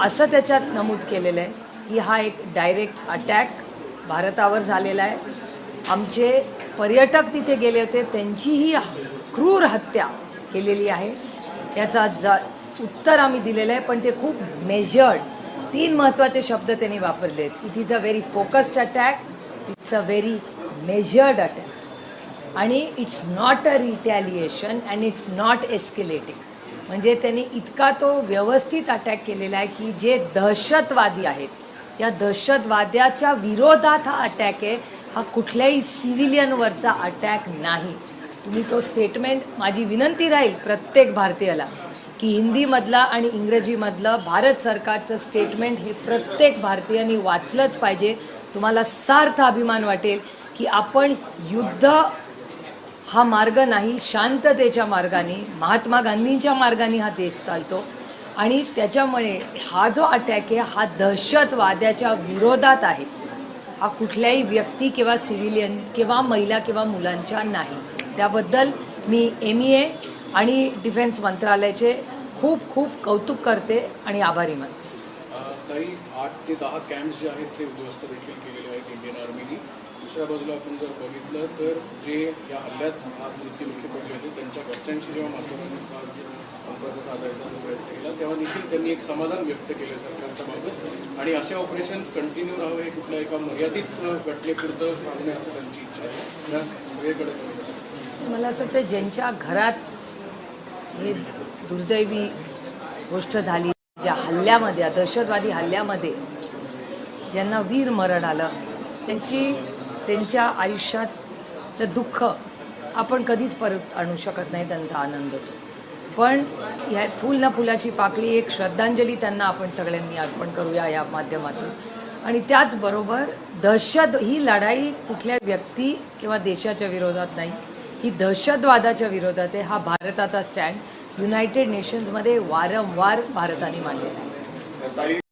असं त्याच्यात नमूद केलेलं आहे की हा एक डायरेक्ट अटॅक भारतावर झालेला आहे. आमचे पर्यटक तिथे गेले होते त्यांचीही क्रूर हत्या केलेली आहे. याचा जा उत्तर आम्ही दिलेलं आहे पण ते खूप मेजर्ड तीन महत्त्वाचे शब्द त्यांनी वापरले आहेत. It is a very focused attack it's a very measured attack आणि it's not a retaliation and it's not escalating म्हणजे त्यांनी इतका तो व्यवस्थित अटॅक केलेला आहे की जे दहशतवादी आहेत त्या दहशतवाद्याच्या विरोधात हा अटॅक आहे हा कुठल्याही सिव्हिलियनवरचा अटॅक नाही. तुम्ही तो स्टेटमेंट माझी विनंती राहील प्रत्येक भारतीयाला की हिंदीमधला आणि इंग्रजीमधलं भारत सरकारचं स्टेटमेंट हे प्रत्येक भारतीयांनी वाचलंच पाहिजे. तुम्हाला सार्थ अभिमान वाटेल की आपण युद्ध हा मार्ग नाही शांततेच्या मार्गाने महात्मा गांधींच्या मार्गाने हा देश चालतो. आणि त्याच्यामुळे हा जो अटॅक आहे हा दहशतवाद्याच्या विरोधात आहे. हा कुठल्याही व्यक्ती किंवा सिव्हिलियन किंवा महिला किंवा मुलांच्या नाही. त्याबद्दल मी एम ई ए आणि डिफेन्स मंत्रालयाचे खूप खूप कौतुक करते आणि आभारी मानते. काही आठ ते दहा कॅम्प्स जे आहेत ते उद्ध्वस्त देखील केलेले आहेत इंडियन आर्मीनी दुसऱ्या बाजूला आपण जर बघितलं तर जे या हल्ल्यात आज मृत्यूमुखी पडले होते त्यांच्या घरच्यांशी जेव्हा माध्यमांनी आज संपर्क साधायचा प्रयत्न केला तेव्हा देखील त्यांनी एक समाधान व्यक्त केलं सरकारच्या बाबत. आणि असे ऑपरेशन्स कंटिन्यू राहावे हे कुठल्या एका मर्यादित घटनेपुरतं राहणे असं त्यांची इच्छा आहे. त्या सगळीकडे मला असं वाटतं ज्यांच्या घरात हे दुर्दैवी गोष्ट झाली ज्या हल्ल्यामध्ये दहशतवादी हल्ल्यामध्ये ज्यांना वीर मरण आलं त्यांची त्यांच्या आयुष्यात दुःख आपण कधीच परत आणू शकत नाही त्यांचा आनंद होतो पण ह्या फुल ना फुलाची पाकळी एक श्रद्धांजली त्यांना आपण सगळ्यांनी अर्पण करूया या माध्यमातून. आणि त्याचबरोबर दहशत ही लढाई कुठल्या व्यक्ती किंवा देशाच्या विरोधात नाही ही दहशतवादाच्या विरोधात आहे हा भारताचा स्टँड. युनायटेड नेशन्समध्ये वारंवार भारताने मांडलेला आहे